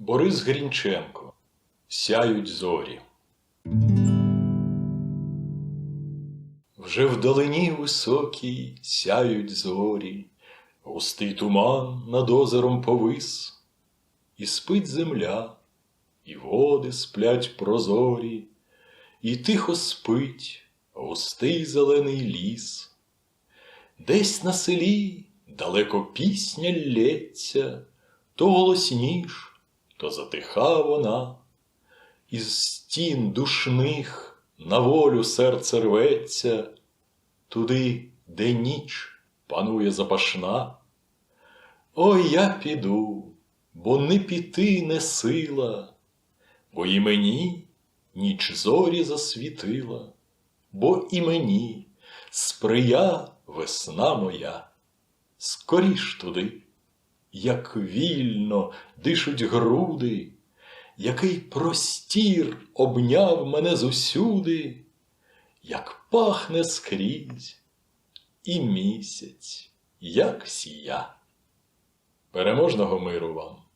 Борис Грінченко. Сяють зорі. Вже вдалині високій сяють зорі, густий туман над озером повис, і спить земля, і води сплять прозорі, і тихо спить густий зелений ліс. Десь на селі далеко пісня лється, то голосніш, то затиха вона, із стін душних на волю серце рветься, туди, де ніч панує запашна. Ой, я піду, бо не піти не сила, бо і мені ніч зорі засвітила, бо і мені сприя весна моя. Скоріш туди, як вільно дишуть груди, який простір обняв мене зусюди, як пахне скрізь, і місяць, як сія. Переможного миру вам!